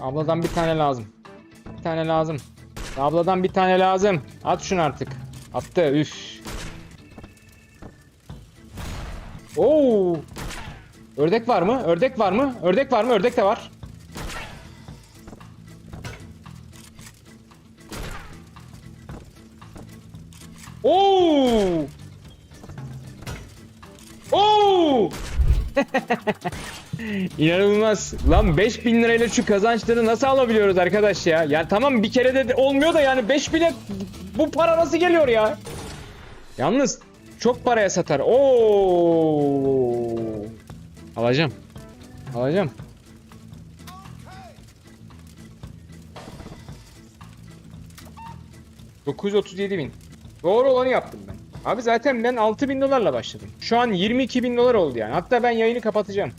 Abladan bir tane lazım. Bir tane lazım. Abladan bir tane lazım. At şunu artık. Attı üf. Oo. Ördek var mı? Ördek var mı? Ördek var mı? Ördek de var. Oo! İnanılmaz. Lan 5000 lirayla şu kazançları nasıl alabiliyoruz arkadaş ya? Ya tamam bir kere de olmuyor da yani 5000'e bu para nasıl geliyor ya? Yalnız çok paraya satar. Oo! Alacağım. Alacağım. ...937 bin. Doğru olanı yaptım ben. Abi zaten ben 6000 dolarla başladım. Şu an 22 bin dolar oldu yani. Hatta ben yayını kapatacağım.